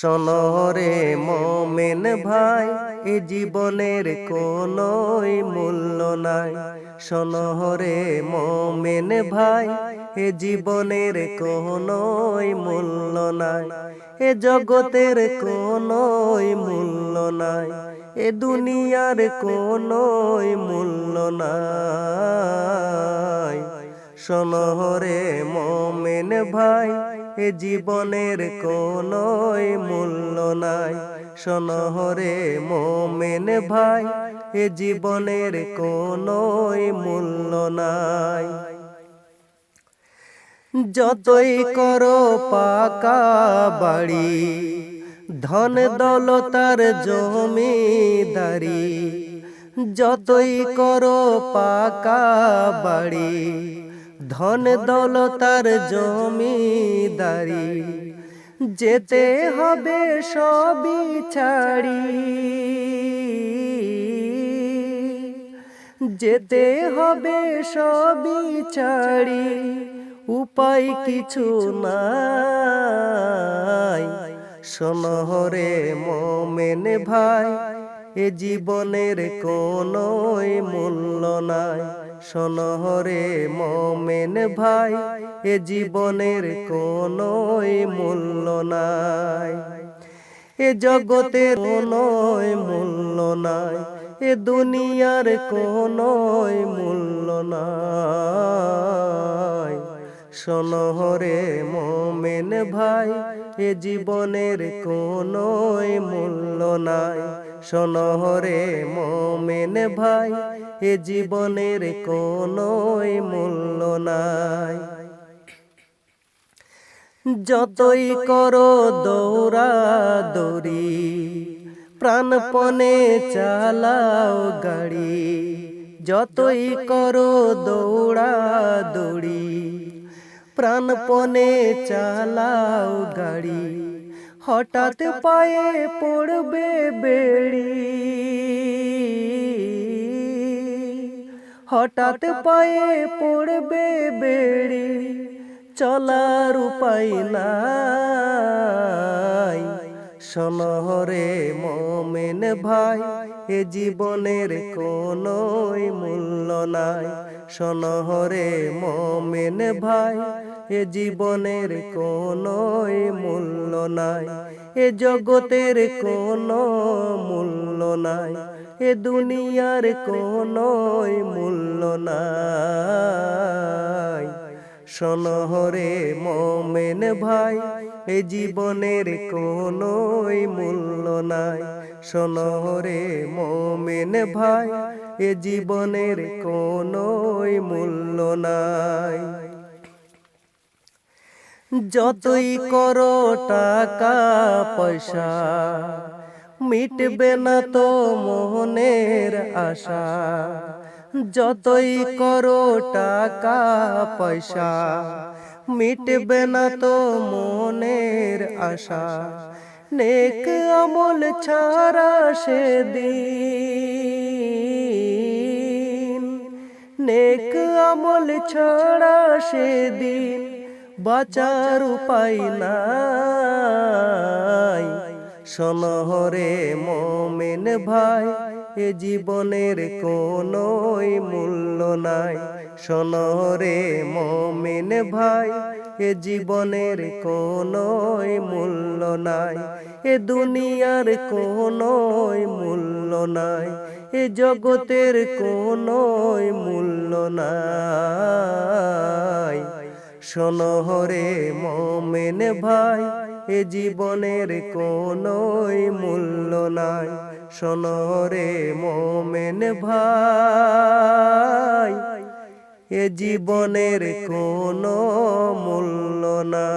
সনরে মোমেন ভাই, এ জীবনের কোনোই মূল্য নাই। সনরে মোমেন ভাই, এ জীবনের কোনোই মূল্য নাই। এ জগতের কোনোই মূল্য নাই। এ দুনিয়ার কোনোই মূল্য নাই। সনহরে মোমেন ভাই এ জীবনের কোনোই মূল্য নাই। সনহরে মোমেন ভাই, এ জীবনের কোনোই মূল্য নাই। যতই করো পাকা বাড়ি, ধন দৌলতার জমিদারি, যতই করো পাকা বাড়ি ধন দৌলতার জমিদারি। যেতে হবে সবই ছাড়ি। যেতে হবে সবই ছাড়ি, উপায় কিছু নাই। সনহরে মোমেন ভাই এ জীবনের কোনোই মূল্য নাই। সনহরে মোমেন ভাই, এ জীবনের কোনোই মূল্য নাই। এ জগতের কোনোই মূল্য নাই, এ দুনিয়ার কোনোই মূল্য নাই। সনহরে মোমেন ভাই, এ জীবনের কোনোই মূল্য নাই। সনহরে মোমেন ভাই, এ জীবনের কোনোই মূল্য নাই। যতই করো দৌড়া দৌড়ি প্রাণপণে চালাও গাড়ি। যতই করো দৌড়া দৌড়ি প্রাণপণে চালাও গাড়ি। হঠাৎ পায়ে পড়বে বেড়ি। হঠাৎ পায়ে পড়বে বেড়ি। চলার উপায় নাই। সনহরে মমেন ভাই এ জীবনের কোনোই মূল্য নাই। সনহরে মমেন ভাই এ জীবনের কোনোই মূল্য নাই। এ জগতের কোনো মূল্য নাই। এ দুনিয়ার কোনোই মূল্য নাই। সনহরে মোমেন ভাই, এ জীবনের কোনোই মূল্য নাই। সনহরে মোমেন ভাই, এ জীবনের কোনোই মূল্য নাই। যতই করো টাকা, পয়সা, মিটবে না তো মোহনের আশা। যতই করো টাকা, পয়সা, মিটবে না তো মনের আশা। নেক আমল ছাড়া সেদিন, নেক আমল ছাড়া সেদিন বাঁচার উপায় নাই। সনহরে মোমেন ভাই, এ জীবনের কোনোই মূল্য নাই। সনহরে মোমেন ভাই, এ জীবনের কোনোই মূল্য নাই। এ দুনিয়ার কোনোই মূল্য নাই। এ জগতের কোনোই মূল্য নাই। সনহরে মমেন ভাই, এ জীবনের কোনোই মূল্য নাই। সনহরে মমেন ভাই, এ জীবনের কোনো মূল্য নাই।